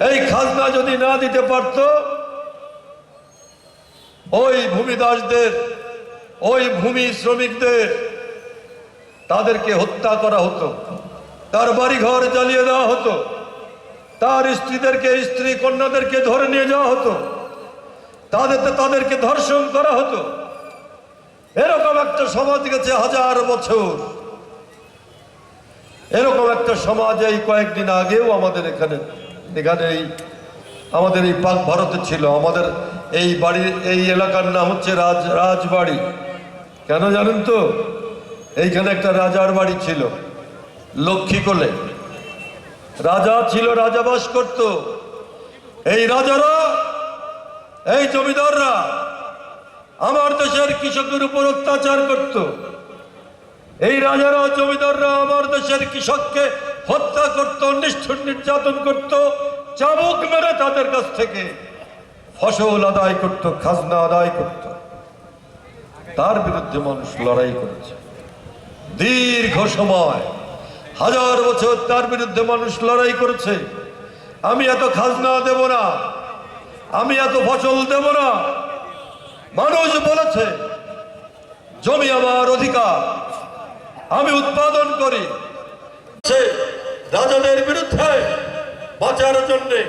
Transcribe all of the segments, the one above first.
এই খাজনা যদি না দিতে পারত, ওই ভূমিদাসদের, ওই ভূমি শ্রমিকদের তাদেরকে হত্যা করা হতো, তার বাড়ি ঘর জ্বালিয়ে দেওয়া হতো, তার স্ত্রীদেরকে, স্ত্রী কন্যাদেরকে ধরে নিয়ে যাওয়া হতো, তাদের তাদেরকে ধর্ষণ করা হতো। এরকম একটা সমাজ গেছে হাজার বছর। এরকম একটা সমাজ এই কয়েকদিন আগেও আমাদের এখানে এখানে এই আমাদের এই পাক ভারতে ছিল। আমাদের এই বাড়ির, এই এলাকার নাম হচ্ছে রাজ, রাজবাড়ি। কেন জানেন তো? এইখানে একটা রাজার বাড়ি ছিল লক্ষ্মীকোলে রাজা ছিল, রাজা বাস করত। এই রাজারা, এই জমিদাররা আমার দেশের কৃষকের উপর অত্যাচার করত। এই রাজারা, জমিদাররা আমার দেশের কৃষককে হত্যা করত, নিষ্ঠুর নির্যাতন করত, চাবুক মেরে তাদের কাছ থেকে ফসল আদায় করত, খাজনা আদায় করত। তার বিরুদ্ধে মানুষ লড়াই করেছে। দীর্ঘ সময়, হাজার বছর তার বিরুদ্ধে মানুষ লড়াই করেছে। আমি এত খাজনা দেব না, আমি এত ফসল দেব না। মানুষ বলেছে, জমি আমার অধিকার, আমি উৎপাদন করি। রাজাদের বিরুদ্ধে বাঁচার জন্যে।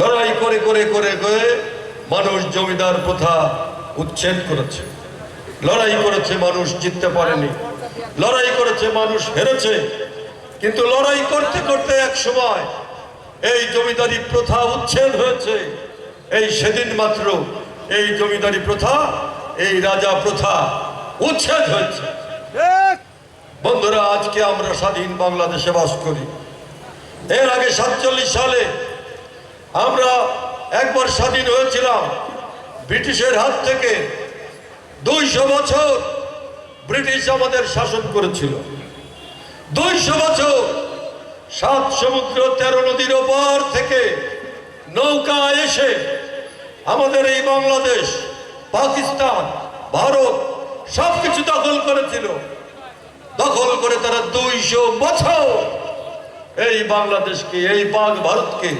লড়াই করে করে করে করে মানুষ জমিদার প্রথা উচ্ছেদ করেছে। লড়াই করেছে মানুষ জিততে পারেনি। লড়াই করেছে মানুষ হেরেছে। কিন্তু লড়াই করতে করতে এক সময় এই জমিদারি প্রথা উচ্ছেদ হয়েছে। এই সেদিন মাত্র এই জমিদারি প্রথা, এই রাজা প্রথা উচ্ছেদ হয়েছে। বন্ধুরা, আজকে আমরা স্বাধীন বাংলাদেশে বাস করি। এর আগে সাতচল্লিশ সালে আমরা একবার স্বাধীন হয়েছিলাম ব্রিটিশের হাত থেকে। দুইশো বছর ব্রিটিশ আমাদের শাসন করেছিল। দুইশো বছর সাত সমুদ্র, তেরো নদীর ওপর থেকে নৌকা এসে আমাদের এই বাংলাদেশ, পাকিস্তান, ভারত সব কিছু দখল করেছিল। দখল করে তারা দুইশো বছর এই বাংলাদেশকে, এই পাক ভারতকে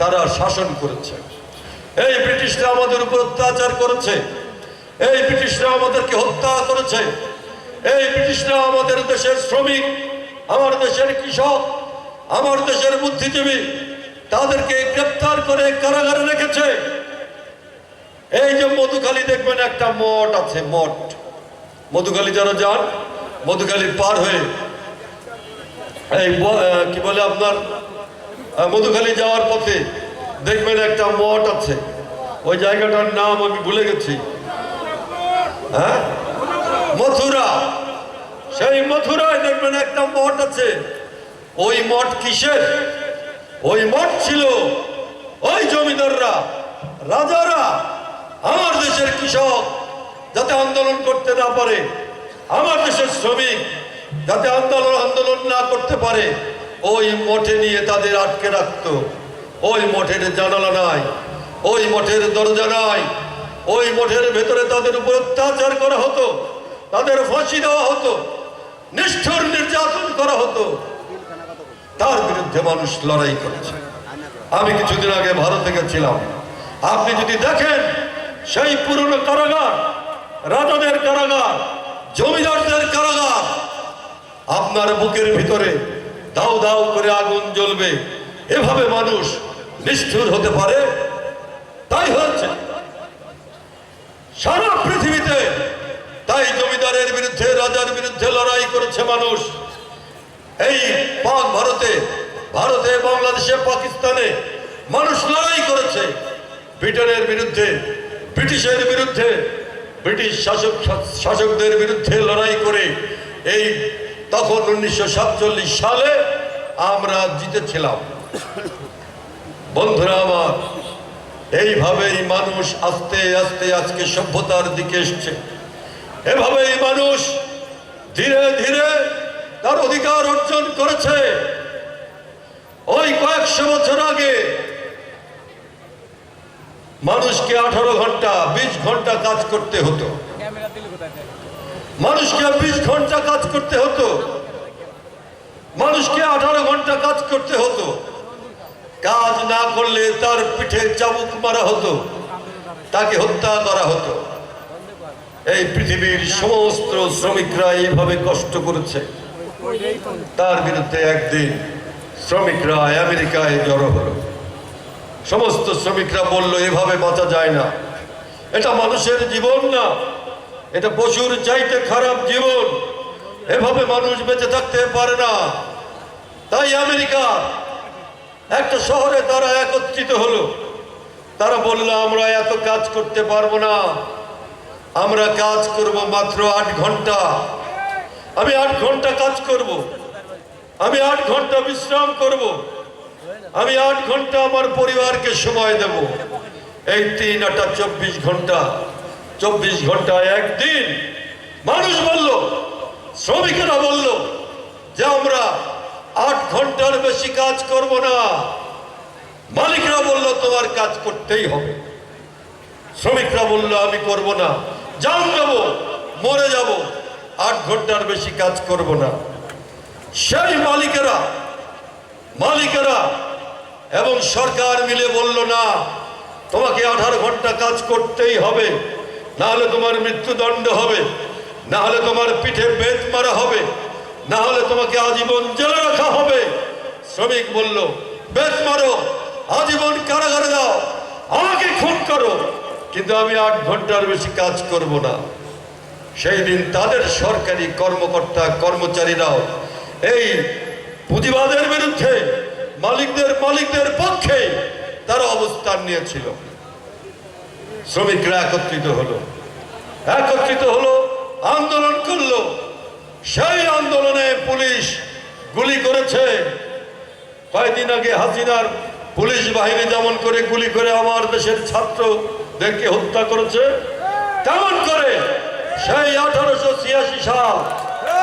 তারা শাসন করেছে। এই ব্রিটিশরা আমাদের উপর অত্যাচার করেছে। এই ব্রিটিশরা আমাদেরকে হত্যা করেছে। এই ব্রিটিশরা আমাদের দেশের শ্রমিক, আমার দেশের কৃষক, আমার দেশের বুদ্ধিজীবী, তাদেরকে গ্রেপ্তার করে কারাগারে রেখেছে। এই যে মধুখালী দেখবেন, একটা মঠ আছে, মঠ। মধুখালী যারা যান মধুখালী পার হয়ে এই কি বলে আপনার? মধুখালী যাওয়ার পথে দেখবেন একটা মঠ আছে। ওই জায়গাটার নাম আমি ভুলে গেছি। হ্যাঁ? মথুরা। সেই মথুরায় দেখবেন একটা মঠ আছে। ওই মঠ কিসের? ওই মঠ ছিল ওই জমিদাররা, রাজারা, আমার দেশের কৃষক, যাতে আন্দোলন করতে না পারে। আমার দেশের শ্রমিক যাতে আন্দোলন আন্দোলন না করতে পারে, ওই মঠে নিয়ে তাদের আটকে রাখতো। ওই মঠের জানালা নাই, ওই মঠের দরজা নাই, ওই মঠের ভেতরে তাদের উপর অত্যাচার করা হতো, তাদের ফাঁসি দেওয়া হতো, নিষ্ঠুর নির্যাতন করা হতো। তার বিরুদ্ধে মানুষ লড়াই করেছে। আমি কিছুদিন আগে ভারতে গেছিলাম। আপনি যদি দেখেন, সেই পুরনো কারাগার, রাজাদের কারাগার জমিদারদের কারাগার। আপনার বুকের ভিতরে দাও দাও করে আগুন জ্বলবে। এভাবে মানুষ নিষ্ঠুর হতে পারে? তাই হচ্ছে সারা পৃথিবীতে তাই জমিদারের বিরুদ্ধে, রাজার বিরুদ্ধে লড়াই করেছে মানুষ। এই পাক ভারতে ভারতে, বাংলাদেশে, পাকিস্তানে মানুষ লড়াই করেছে। ব্রিটেনের বিরুদ্ধে, ব্রিটিশের বিরুদ্ধে ব্রিটিশ শাসক শাসকদের বিরুদ্ধে লড়াই করে এই তখন উনিশশো সাতচল্লিশ সালে আমরা জিতেছিলাম। বন্ধুরা আমার, এইভাবেই মানুষ আস্তে আস্তে আজকে সভ্যতার দিকে এসছে। এভাবেই মানুষ ধীরে ধীরে তার অধিকার অর্জন করেছে। ওই কয়েকশো বছর আগে মানুষকে আঠারো ঘণ্টা, বিশ ঘণ্টা কাজ করতে হতো। মানুষকে বিশ ঘণ্টা কাজ করতে হতো। মানুষকে আঠারো ঘণ্টা কাজ করতে হতো। কাজ না করলে তার পিঠে চাবুক মারা হতো। তাকে হত্যা করা হতো। এই পৃথিবীর সমস্ত শ্রমিকরা এইভাবে কষ্ট করেছে। তার বিরুদ্ধে একদিন শ্রমিকরা আমেরিকায় জড়ো হলো। সমস্ত শ্রমিকরা বলল, এভাবে বাঁচা যায় না। এটা মানুষের জীবন না। এটা পশুর চাইতে খারাপ জীবন। এভাবে মানুষ বেঁচে থাকতে পারে না। তাই আমেরিকা, একটা শহরে তারা একত্রিত হলো। তারা বলল, আমরা এত কাজ করতে পারব না। আমরা কাজ করব মাত্র আট ঘণ্টা। আমি আট ঘণ্টা কাজ করব। আমি আট ঘণ্টা বিশ্রাম করব। আমি আট ঘণ্টা আমার পরিবারকে সময় দেব। এই তিন আটা চব্বিশ ঘণ্টা চব্বিশ ঘণ্টা একদিন মানুষ বলল, শ্রমিকেরা বলল যে আমরা আট ঘণ্টার বেশি কাজ করব না। মালিকরা বলল, তোমার কাজ করতেই হবে। শ্রমিকরা বলল, আমি করব না। জান যাব, মরে যাব, আট ঘণ্টার বেশি কাজ করব না। সেই মালিকেরা মালিকেরা এবং সরকার মিলে বলল, না, তোমাকে আঠারো ঘণ্টা কাজ করতেই হবে না হলে তোমার মৃত্যুদণ্ড হবে না হলে তোমার পিঠে বেত মারা হবে না হলে তোমাকে আজীবন জেলে রাখা হবে। শ্রমিক বলল, বেত মারো, আজীবন কারাগারে দাও, আমাকে খুন করো, কিন্তু আমি আট ঘণ্টার বেশি কাজ করব না। সেই দিন তাদের সরকারি কর্মকর্তা কর্মচারীরাও এই পুঁজিবাদের বিরুদ্ধে মালিকদের মালিকদের পক্ষে তারা অবস্থান নিয়েছিল। শ্রমিকরা একত্রিত হলো। একত্রিত হলো, আন্দোলন করল। সেই আন্দোলনে পুলিশ গুলি করেছে। কয়েকদিন আগে হাসিনার পুলিশ বাহিনী যেমন করে গুলি করে আমার দেশের ছাত্রদেরকে হত্যা করেছে, তেমন করে সেই আঠারোশো ছিয়াশি সাল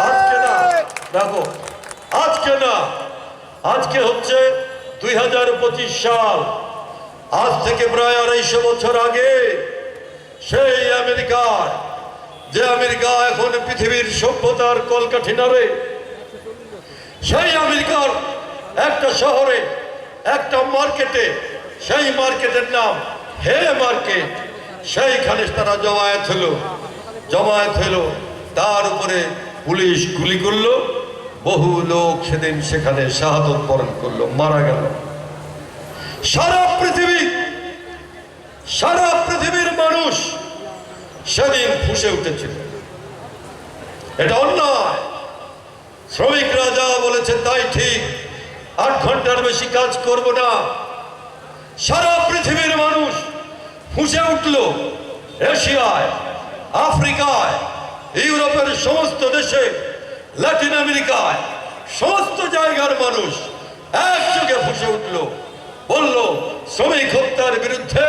আজকে না, দেখো, আজকে না আজকে হচ্ছে দুই হাজার পঁচিশ সাল। আজ থেকে প্রায় আড়াইশো বছর আগে সেই আমেরিকার, যে আমেরিকা এখন পৃথিবীর সভ্যতার কলকাঠি নাড়ে, সেই আমেরিকার একটা শহরে, একটা মার্কেটে, সেই মার্কেটের নাম হে মার্কেট, সেইখানে তারা জমায়েত হলো। জমায়েত হলো, তার উপরে পুলিশ গুলি করল বহু লোক সেদিন সেখানে শাহাদত বরণ করল, মারা গেল। সারা পৃথিবী, সারা পৃথিবীর মানুষ সেদিন ফুসে উঠেছিল। এটা অন্যায়। শ্রমিকরা যা বলেছে, তাই ঠিক, আট ঘণ্টার বেশি কাজ করব না। সারা পৃথিবীর মানুষ ফুসে উঠল, এশিয়ায়, আফ্রিকায়, ইউরোপের সমস্ত দেশে ল্যাটিন আমেরিকায় সমস্ত জায়গার মানুষ একযোগে ফুসে উঠল। বলল, শ্রমিক হত্যার বিরুদ্ধে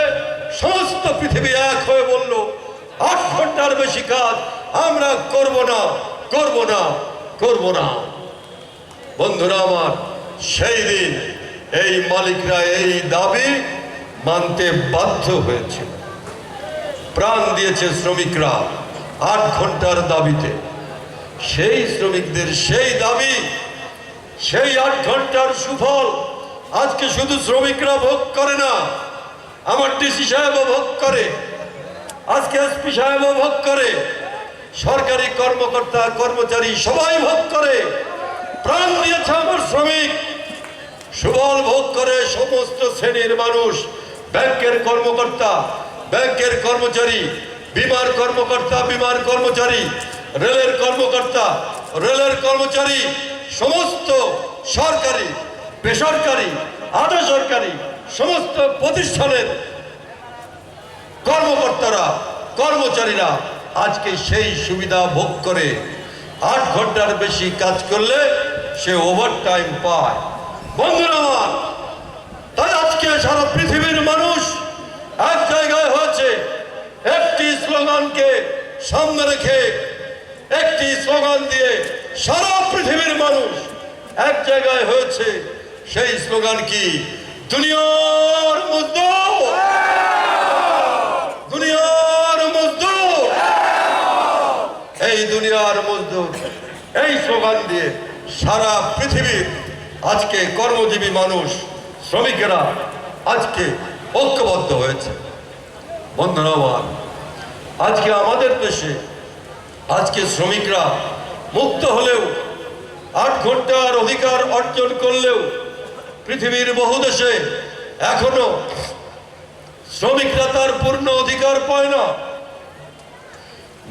সমস্ত পৃথিবী এক হয়ে বলল, আট ঘণ্টার বেশি কাজ আমরা করব না করব না করব না। বন্ধুরা আমার, সেই দিন এই মালিকরা এই দাবি মানতে বাধ্য হয়েছে। প্রাণ দিয়েছে শ্রমিকরা আট ঘণ্টার দাবিতে। সেই শ্রমিকদের সেই দাবি, সেই আট ঘণ্টার সুফল আজকে শুধু শ্রমিকরা ভোগ করে না, আমার ডিসি সাহেবও ভোগ করে, আজকে এসপি সাহেবও ভোগ করে, সরকারি কর্মকর্তা, কর্মচারী সবাই ভোগ করে, প্রাণ দিয়েছে আমার শ্রমিক। সুবল ভোগ করে সমস্ত শ্রেণির মানুষ, ব্যাংকের কর্মকর্তা, ব্যাংকের কর্মচারী, বিমার কর্মকর্তা, বিমার কর্মচারী রেলের কর্মকর্তা, রেলের কর্মচারী, সমস্ত সরকারি, বেসরকারি, আধা সরকারি, সমস্ত প্রতিষ্ঠানের কর্মকর্তারা, কর্মচারীরা আজকে সেই সুবিধা ভোগ করে আট ঘণ্টার বেশি কাজ করলে সে ওভার টাইম পায়। বন্ধুরা তাই আজকে সারা পৃথিবীর মানুষ এক জায়গায় হয়েছে, একটি স্লোগানকে সামনে রেখে একটি স্লোগান দিয়ে সারা পৃথিবীর মানুষ এক জায়গায় হয়েছে। সেই স্লোগান কি? দুনিয়ার মজদুর। দুনিয়ার মজদুর। এই দুনিয়ার মজদুর। এই স্লোগান দিয়ে সারা পৃথিবীর আজকে কর্মজীবী মানুষ, শ্রমিকেরা আজকে ঐক্যবদ্ধ হয়েছে। বন্ধুরা আজকে আমাদের দেশে আজকে শ্রমিকরা মুক্ত হলেও, আট ঘণ্টার অধিকার অর্জন করলেও পৃথিবীর বহু দেশে এখনও শ্রমিকরা তার পূর্ণ অধিকার পায় না।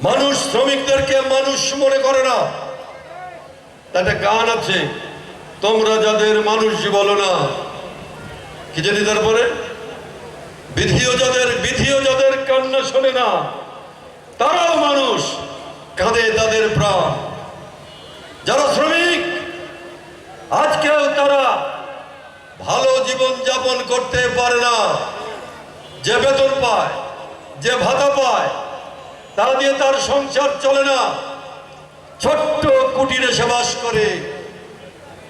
মানুষ শ্রমিকদেরকে মানুষ মনে করে না। একটা গান আছে, তোমরা যাদের মানুষ বলো না। কি জানি তারপরে? বিধিও যাদের বিধিও যাদের কান্না শোনে না, তারাও মানুষ। কাঁদে তাদের প্রাণ। যারা শ্রমিক, আজকেও তারা ভালো জীবন যাপন করতে পারে না। যে বেতন পায়, যে ভাতা পায়, তা দিয়ে তার সংসার চলে না। ছোট্ট কুটিরে সে বাস করে।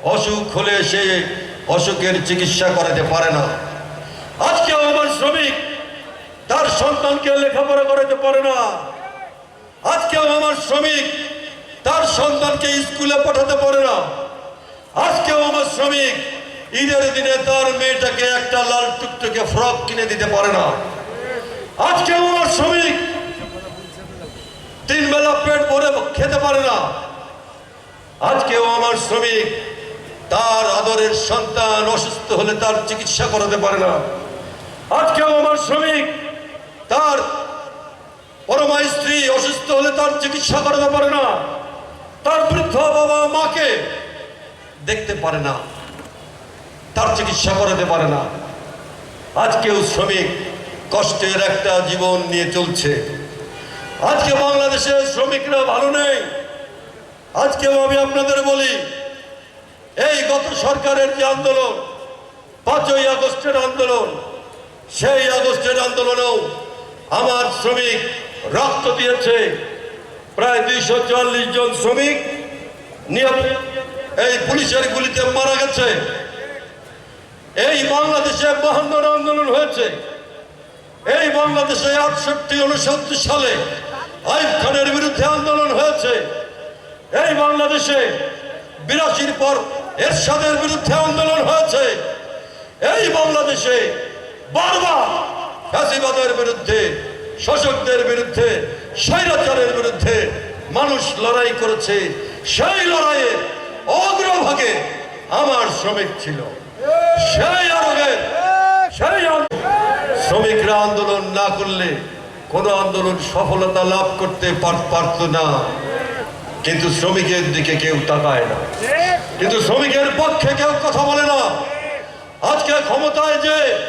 অসুখ হলে সে অসুখের চিকিৎসা করাতে পারে না। আজকে আমার শ্রমিক তার সন্তানকে লেখাপড়া করাতে পারে না। আজকেও আমার শ্রমিক, তার সন্তানকে স্কুলে পাঠাতে পারে না। আজকেও আমার শ্রমিক, ঈদের দিনে তার মেয়েটাকে একটা লাল টুকটুকে ফ্রক কিনে দিতে পারে না। আজকেও আমার শ্রমিক তিন বেলা পেট ভরে খেতে পারে না। আজকেও আমার শ্রমিক, তার আদরের সন্তান অসুস্থ হলে তার চিকিৎসা করাতে পারে না। আজকেও আমার শ্রমিক, তার পরমা স্ত্রী অসুস্থ হলে তার চিকিৎসা করাতে পারে না। তার বৃদ্ধ বাবা মাকে দেখতে পারে না। তার চিকিৎসা করাতে পারে না। আজকেও শ্রমিক কষ্টের একটা জীবন নিয়ে চলছে। আজকে বাংলাদেশে শ্রমিকরা ভালো নেই। আজকেও আমি আপনাদের বলি, এই গত সরকারের যে আন্দোলন, পাঁচই আগস্টের আন্দোলন, সেই আগস্টের আন্দোলনেও আমার শ্রমিক রক্ত দিয়েছে প্রায় দুইশো চুয়াল্লিশ জন শ্রমিক নিহত- এই পুলিশের গুলিতে মারা গেছে। এই বাংলাদেশে বাহান্ন আন্দোলন হয়েছে। এই বাংলাদেশে আটষট্টি উনসত্তর সালে আইব খানের বিরুদ্ধে আন্দোলন হয়েছে। এই বাংলাদেশে বিরাশির পর এরশাদের বিরুদ্ধে আন্দোলন হয়েছে। এই বাংলাদেশে বারবার ফ্যাসিবাদের বিরুদ্ধে শোষকদের বিরুদ্ধে, স্বৈরাচারের বিরুদ্ধে মানুষ লড়াই করেছে। সেই লড়াইয়ে অগ্রভাগে আমার শ্রমিক ছিল। সেই আরোগের সেই শ্রমিকরা আন্দোলন না করলে কোনো আন্দোলন সফলতা লাভ করতে পার- পারত না। কিন্তু শ্রমিকের দিকে কেউ তাকায় না। কিন্তু শ্রমিকের পক্ষে কেউ কথা বলে না। আজকে ক্ষমতায় যে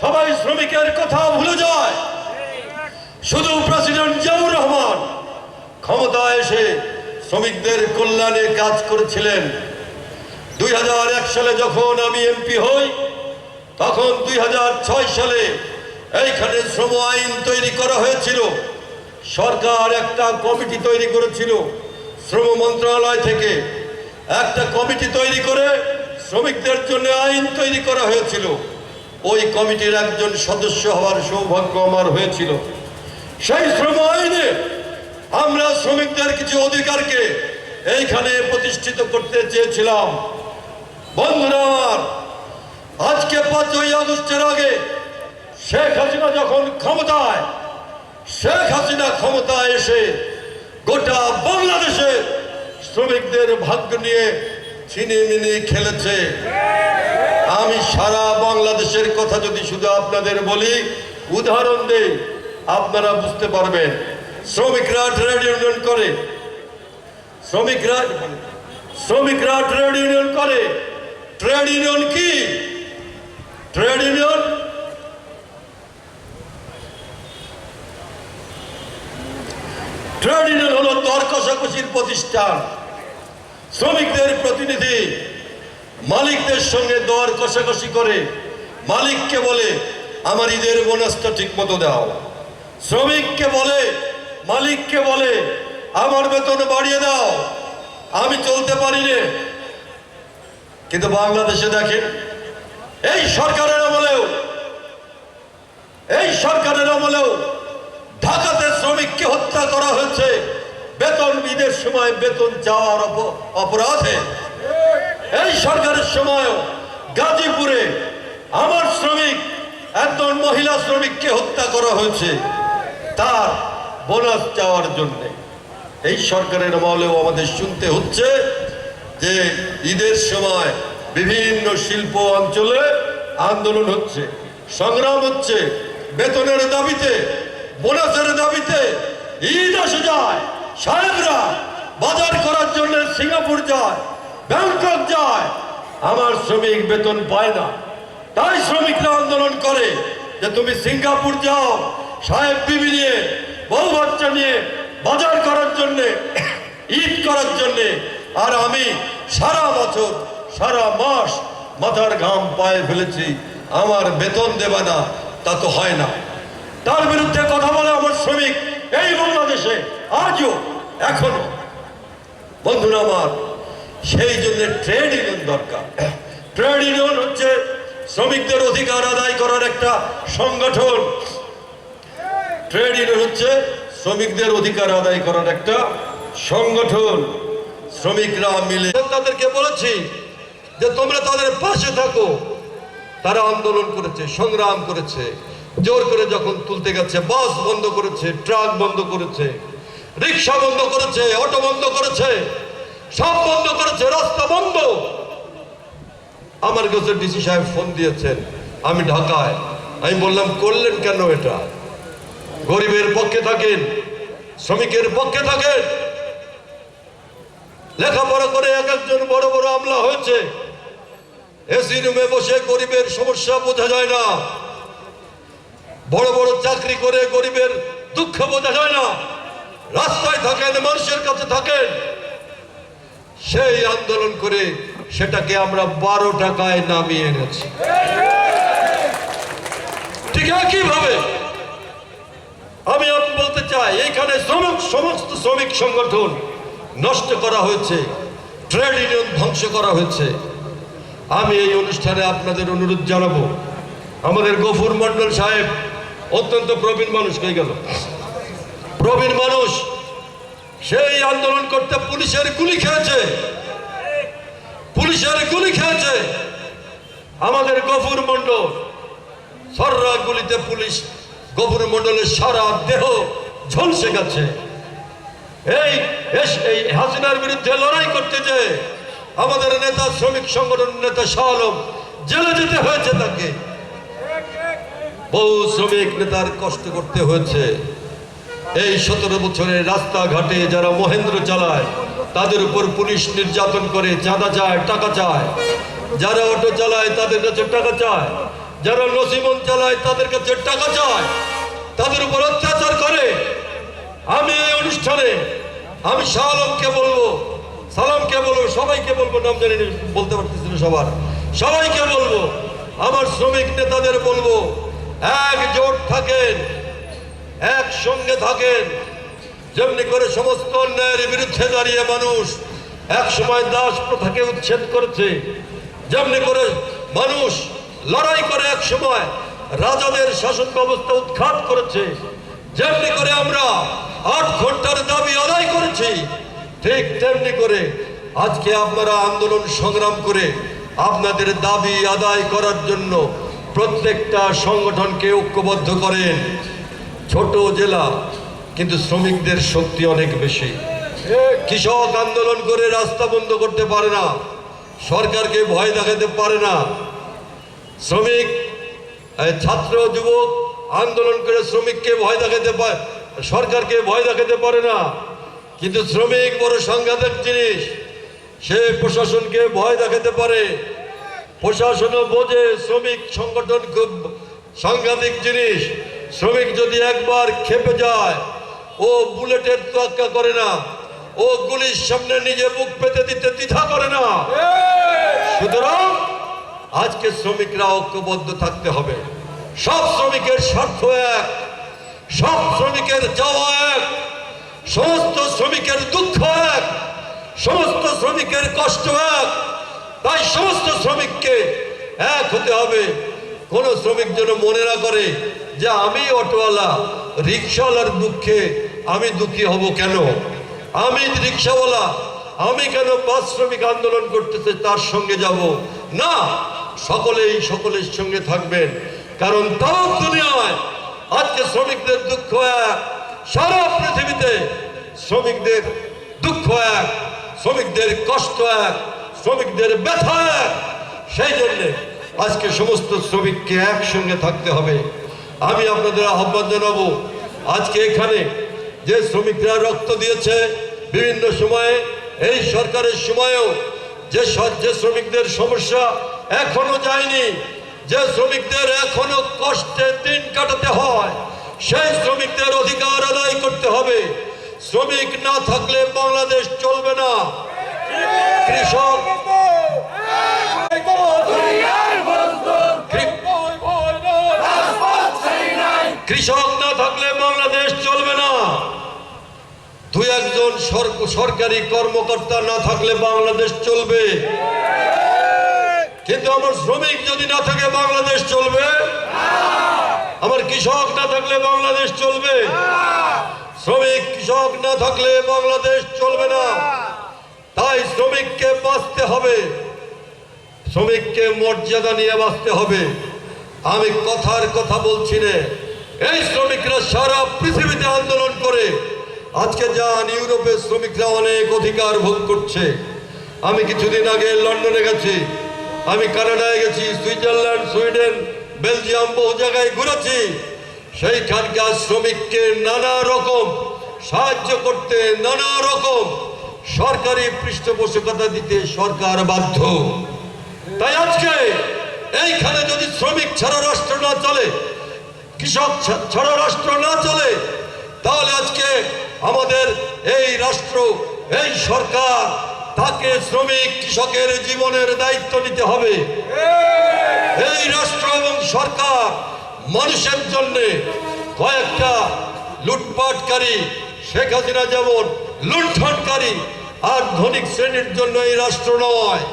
সবাই শ্রমিকের কথা ভুলে যায় শুধু প্রেসিডেন্ট জিয়াউর রহমান ক্ষমতায় এসে শ্রমিকদের কল্যাণে কাজ করেছিলেন। দুই হাজার এক সালে যখন আমি এমপি হই, তখন দুই হাজার ছয় সালে এইখানে শ্রম আইন তৈরি করা হয়েছিল। সরকার একটা কমিটি তৈরি করেছিল শ্রম মন্ত্রণালয় থেকে। একটা কমিটি তৈরি করে শ্রমিকদের জন্য আইন তৈরি করা হয়েছিল। ওই কমিটির একজন সদস্য হওয়ার সৌভাগ্য আমার হয়েছিল। সেই শ্রম আইনে আমরা শ্রমিকদের কিছু অধিকারকে এইখানে প্রতিষ্ঠিত করতে চেয়েছিলাম। বন্ধুরা, আজকে পাঁচই আগস্টের আগে শেখ হাসিনা যখন ক্ষমতায়, শেখ হাসিনা ক্ষমতায় এসে গোটা বাংলাদেশে শ্রমিকদের ভাগ্য নিয়ে ছিনিমিনি খেলেছে। আমি সারা বাংলাদেশের কথা যদি শুধু আপনাদের বলি, উদাহরণ দেই আপনারা বুঝতে পারবেন, শ্রমিকরা ট্রেড ইউনিয়ন করে। শ্রমিকরা শ্রমিকরা ট্রেড ইউনিয়ন করে। ট্রেড ইউনিয়ন কি? ট্রেড ইউনিয়ন ট্রেড ইউনিয়ন হলো দর প্রতিষ্ঠান। শ্রমিকদের প্রতিনিধি মালিকদের সঙ্গে দর কষাকষি করে। মালিককে বলে, আমার ঈদের বোনাসটা ঠিক মতো দাও। শ্রমিককে বলে, মালিককে বলে, আমার বেতন বাড়িয়ে দাও, আমি চলতে পারি রে কিন্তু বাংলাদেশে দেখেন, এই সরকারের আমলেও, এই সরকারের আমলেও ঢাকাতে শ্রমিককে হত্যা করা হয়েছে। বেতন ঈদের সময় বেতন যাওয়ার অপরাধে। এই সরকারের সময়ও গাজীপুরে আমার শ্রমিক, একজন মহিলা শ্রমিককে হত্যা করা হয়েছে। তার বোনাস চাওয়ার জন্য। এই সরকারের আমলেও আমাদের শুনতে হচ্ছে যে ঈদের সময় বিভিন্ন শিল্প অঞ্চলে আন্দোলন হচ্ছে, সংগ্রাম হচ্ছে, বেতনের দাবিতে, বোনাসের দাবিতে ঈদ আসে যায়, সাহেবরা বাজার করার জন্য সিঙ্গাপুর যায়, ব্যাংকক যায়, আমার শ্রমিক বেতন পায় না। তাই শ্রমিকরা আন্দোলন করে যে তুমি সিঙ্গাপুর যাও সাহেব বিবি নিয়ে, বউ বাচ্চা নিয়ে বাজার করার জন্যে, ঈদ করার জন্যে, আর আমি সারা বছর, সারা মাস মাথার ঘাম পায়ে ফেলেছি। আমার বেতন দেবে না, তা তো হয় না। তার বিরুদ্ধে কথা বলে আমার শ্রমিক এই বাংলাদেশে, আজও এখনও বন্ধুরা আমার, সেই জন্য ট্রেড ইউনিয়ন দরকার। ট্রেড ইউনিয়ন হচ্ছে শ্রমিকদের অধিকার আদায় করার একটা সংগঠন। ট্রেড ইউনিয়ন হচ্ছে শ্রমিকদের অধিকার আদায় করার একটা সংগঠন। শ্রমিকরা মিলে তাদেরকে বলেছি যে তোমরা তাদের পাশে থাকো। তারা আন্দোলন করেছে, সংগ্রাম করেছে। জোর করে যখন তুলতে গেছে, বাস বন্ধ করেছে, ট্রাক বন্ধ করেছে, রিক্সা বন্ধ করেছে, অটো বন্ধ করেছে, সব বন্ধ করেছে, রাস্তা বন্ধ। আমার কাছে ডিসি সাহেব ফোন দিয়েছেন, আমি ঢাকায়। আমি বললাম, করলেন কেন এটা? গরিবের পক্ষে থাকেন, শ্রমিকের পক্ষে থাকেন। লেখাপড়া করে এক একজন বড় বড় আমলা হয়েছে। এসি রুমে বসে গরিবের সমস্যা বোঝা যায় না। বড় বড় চাকরি করে গরিবের দুঃখ বোঝা যায় না। রাস্তায় থাকেন, মানুষের কাছে থাকেন। সেই আন্দোলন করে সেটাকে আমরা বারো টাকায় নামিয়ে এনেছি। ঠিক একইভাবে আমি আমি এইখানে সমস্ত শ্রমিক সংগঠন নষ্ট করা হয়েছে, ট্রেড ইউনিয়ন ধ্বংস করা হয়েছে। আমি এই অনুষ্ঠানে আপনাদের অনুরোধ জানাব, আমাদের গফুর মন্ডল সাহেব অত্যন্ত প্রবীণ মানুষ হয়ে গেল। প্রবীণ মানুষ, সেই আন্দোলন করতে পুলিশের গুলি খেয়েছে। পুলিশের গুলি খেয়েছে। আমাদের গফুর মন্ডল সররা গুলিতে পুলিশ, গফুর মন্ডলের সারা দেহ ঝলসে গেছে এই এই হাসিনার বিরুদ্ধে লড়াই করতে যে আমাদের নেতা, শ্রমিক সংগঠন নেতা শাহ আলম, জেলে যেতে হয়েছে তাকে। বহু শ্রমিক নেতার কষ্ট করতে হয়েছে। এই সতেরো বছরে রাস্তাঘাটে যারা মহেন্দ্র চালায়, তাদের উপর পুলিশ নির্যাতন করে, চাঁদা চায়, টাকা চায়। যারা অটো চালায়, তাদের কাছে টাকা চায়। যারা নসিমন চালায়, তাদের কাছে টাকা চায়। তাদের উপর অত্যাচার করে। আমি এই অনুষ্ঠানে, আমি শাহ বলব, সালামকে বলব, সবাইকে বলব, নাম জানি বলতে পারতেছি না সবার। সবাইকে বলব, আমার শ্রমিক নেতাদের বলব, একজোট থাকেন, একসঙ্গে থাকেন, যেমনি করে সমস্ত অন্যায়ের বিরুদ্ধে দাঁড়িয়ে মানুষ এক সময় দাস প্রথাকে উচ্ছেদ করেছে, যেমনি করে মানুষ লড়াই করে এক সময় রাজাদের শাসন ব্যবস্থা উৎখাত করেছে যেমনি করে আমরা আট ঘণ্টার দাবি আদায় করেছি, ঠিক তেমনি করে আজকে আপনারা আন্দোলন সংগ্রাম করে আপনাদের দাবি আদায় করার জন্য প্রত্যেকটা সংগঠনকে ঐক্যবদ্ধ করেন। ছোট জেলা, কিন্তু শ্রমিকদের শক্তি অনেক বেশি। কৃষক আন্দোলন করে রাস্তা বন্ধ করতে পারে না, সরকারকে ভয় দেখাতে পারে না। শ্রমিক ছাত্র, যুবক আন্দোলন করে শ্রমিককে ভয় দেখাতে পারে সরকারকে ভয় দেখাতে পারে না। কিন্তু শ্রমিক বড় সাংঘাতিক জিনিস সে প্রশাসনকে ভয় দেখাতে পারে। প্রশাসনও বোঝে শ্রমিক সংগঠন খুব সাংঘাতিক জিনিস। শ্রমিক যদি একবার খেপে যায় ও বুলেটের তোয়াক্কা করে না ও গুলির সামনে নিজে মুখ পেতে দিতে দ্বিধা করে না। সুতরাং আজকে শ্রমিকরা ঐক্যবদ্ধ থাকতে হবে। সব শ্রমিকের স্বার্থ এক, সব শ্রমিকের যাওয়া এক, সমস্ত শ্রমিকের দুঃখ এক, সমস্ত শ্রমিকের কষ্ট এক। তাই সমস্ত শ্রমিককে এক হতে হবে। কোন শ্রমিক যেন মনে না করে যে আমি অটোওয়ালা রিক্সাওয়ালার দুঃখে আমি দুঃখী হব কেন? আমি রিক্সাওয়ালা আমি কেন বাস শ্রমিক আন্দোলন করতেছে তার সঙ্গে যাব? না, সকলেই সকলের সঙ্গে থাকবেন। কারণ তাও দুনিয়ায় আজকে শ্রমিকদের দুঃখ এক, সারা পৃথিবীতে শ্রমিকদের দুঃখ এক, শ্রমিকদের কষ্ট এক, শ্রমিকদের ব্যথা এক। সেই জন্যে আজকে সমস্ত শ্রমিককে একসঙ্গে থাকতে হবে। আমি আপনাদের আহ্বান জানাব, আজকে এখানে যে শ্রমিকরা রক্ত দিয়েছে, বিভিন্ন সময়ে, এই সরকারের সময়েও যে শ্রমিকদের সমস্যা এখনও যায়নি যে শ্রমিকদের এখনও কষ্টে দিন কাটাতে হয়, সেই শ্রমিকদের অধিকার আদায় করতে হবে। শ্রমিক না থাকলে বাংলাদেশ চলবে না। কৃষক কৃষক না থাকলে বাংলাদেশ চলবে না। দু একজন সরকারি কর্মকর্তা না থাকলে বাংলাদেশ চলবে। কিন্তু আমার শ্রমিক যদি না থাকে, বাংলাদেশ চলবে? আমার কৃষক না থাকলে বাংলাদেশ চলবে? শ্রমিক কৃষক না থাকলে বাংলাদেশ চলবে না। তাই শ্রমিককে বাঁচতে হবে। শ্রমিককে মর্যাদা নিয়ে বাঁচতে হবে। আমি কথার কথা বলছি না এই শ্রমিকরা সারা পৃথিবীতে আন্দোলন করে। আজকে যান ইউরোপের শ্রমিকরা অনেক অধিকার ভোগ করছে। আমি কিছুদিন আগে লন্ডনে গেছি। আমি কানাডায় গেছি, সুইজারল্যান্ড, সুইডেন, বেলজিয়াম বহু জায়গায় ঘুরেছি। সেইখানকার শ্রমিককে নানা রকম, সাহায্য করতে নানা রকম, সরকারি পৃষ্ঠপোষকতা দিতে সরকার বাধ্য। তাই আজকে এইখানে যদি শ্রমিক ছাড়া রাষ্ট্র না চলে, কৃষক ছাড়া রাষ্ট্র না চলে, তাহলে আজকে আমাদের এই রাষ্ট্র, এই সরকার তাকে শ্রমিক কৃষকের জীবনের দায়িত্ব নিতে হবে। এই রাষ্ট্র এবং সরকার মানুষের জন্য কয়েকটা লুটপাটকারী, শেখ হাসিনা যেমন লুণ্ঠনকারী আর ধনিক শ্রেণির জন্য এই রাষ্ট্র নয়,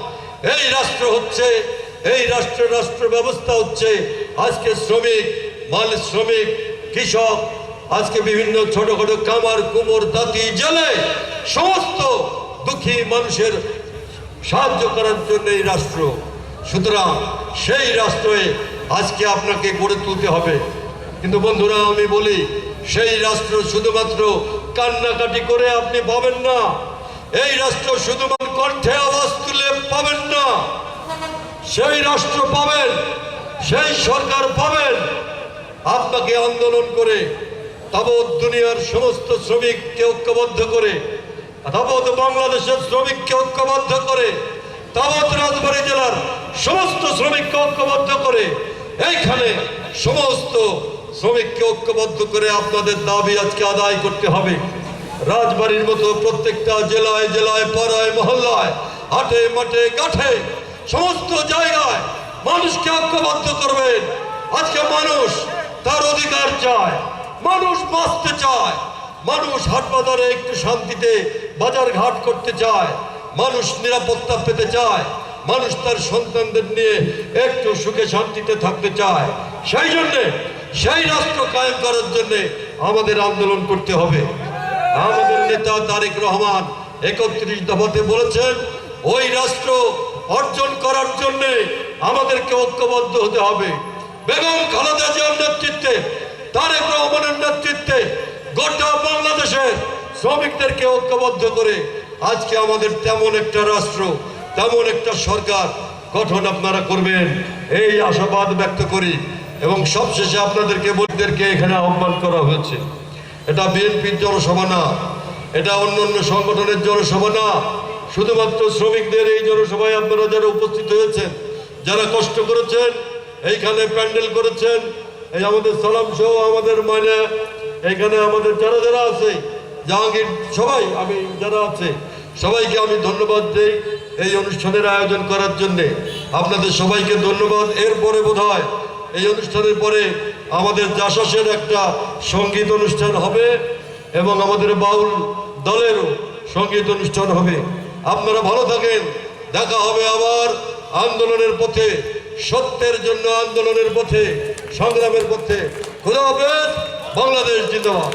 এই রাষ্ট্র হচ্ছে, এই রাষ্ট্রের রাষ্ট্র ব্যবস্থা হচ্ছে আজকে শ্রমিক, মাল শ্রমিক, কৃষক, আজকে বিভিন্ন ছোটখাটো কামার কুমোর দাঁতি জেলে সমস্ত দুঃখী মানুষের সাহায্য করার জন্য এই রাষ্ট্র। সুতরাং সেই রাষ্ট্রে আজকে আপনাকে গড়ে তুলতে হবে। কিন্তু বন্ধুরা, আমি বলি, সেই রাষ্ট্র শুধুমাত্র কান্নাকাটি করে আপনি পাবেন না। এই রাষ্ট্র শুধুমাত্র কণ্ঠে আওয়াজ তুলে পাবেন না। সেই রাষ্ট্র পাবেন, সেই সরকার পাবেন। আপনাকে আন্দোলন করে তাবৎ দুনিয়ার সমস্ত শ্রমিককে ঐক্যবদ্ধ করে তাবৎ বাংলাদেশের শ্রমিককে ঐক্যবদ্ধ করে তাবৎ রাজবাড়ী জেলার সমস্ত শ্রমিককে ঐক্যবদ্ধ করে, এইখানে সমস্ত শ্রমিককে ঐক্যবদ্ধ করে আপনাদের দাবি আজকে আদায় করতে হবে। রাজবাড়ির মতো প্রত্যেকটা জেলায় জেলায়, পাড়ায়, মহল্লায়, হাটে, মাঠে গাঠে সমস্ত জায়গায় মানুষকে ঐক্যবদ্ধ করবেন। আজকে মানুষ তার অধিকার চায়, মানুষ বাঁচতে চায়। মানুষ হাট বাজারে একটু শান্তিতে বাজার ঘাট করতে চায়, মানুষ নিরাপত্তা পেতে চায়, মানুষ তার সন্তানদের নিয়ে একটু সুখে শান্তিতে থাকতে চায়। সেই জন্যে, সেই রাষ্ট্র কায়েম করার জন্যে আমাদের আন্দোলন করতে হবে। আমাদের নেতা তারেক রহমান একত্রিশ দফাতে বলেছেন, ওই রাষ্ট্র অর্জন করার জন্যে আমাদেরকে ঐক্যবদ্ধ হতে হবে। বেগম খালেদা জিয়ার নেতৃত্বে, তারেক রহমানের নেতৃত্বে গোটা বাংলাদেশের শ্রমিকদেরকে ঐক্যবদ্ধ করে আজকে আমাদের তেমন একটা রাষ্ট্র, তেমন একটা সরকার গঠন আপনারা করবেন। এই আশাবাদ ব্যক্ত করি এবং সবশেষে আপনাদেরকে বৈদেরকে এখানে আহ্বান করা হয়েছে। এটা বিএনপির জনসভা না, এটা অন্য অন্য সংগঠনের জনসভা না। শুধুমাত্র শ্রমিকদের এই জনসভায় আপনারা যারা উপস্থিত হয়েছেন, যারা কষ্ট করেছেন, এইখানে প্যান্ডেল করেছেন, এই আমাদের সালাম সহ আমাদের মানে এইখানে আমাদের যারা যারা আছে, জাহাঙ্গীর সবাই, আমি যারা আছে, সবাইকে আমি ধন্যবাদ দিই এই অনুষ্ঠানের আয়োজন করার জন্যে। আপনাদের সবাইকে ধন্যবাদ। এরপরে বোধ হয় এই অনুষ্ঠানের পরে আমাদের জাসাসের একটা সংগীত অনুষ্ঠান হবে এবং আমাদের বাউল দলেরও সংগীত অনুষ্ঠান হবে। আপনারা ভালো থাকেন। দেখা হবে আবার আন্দোলনের পথে, সত্যের জন্য আন্দোলনের পথে, সংগ্রামের পথে। খুদা হাফেজ। বাংলাদেশ জিন্দাবাদ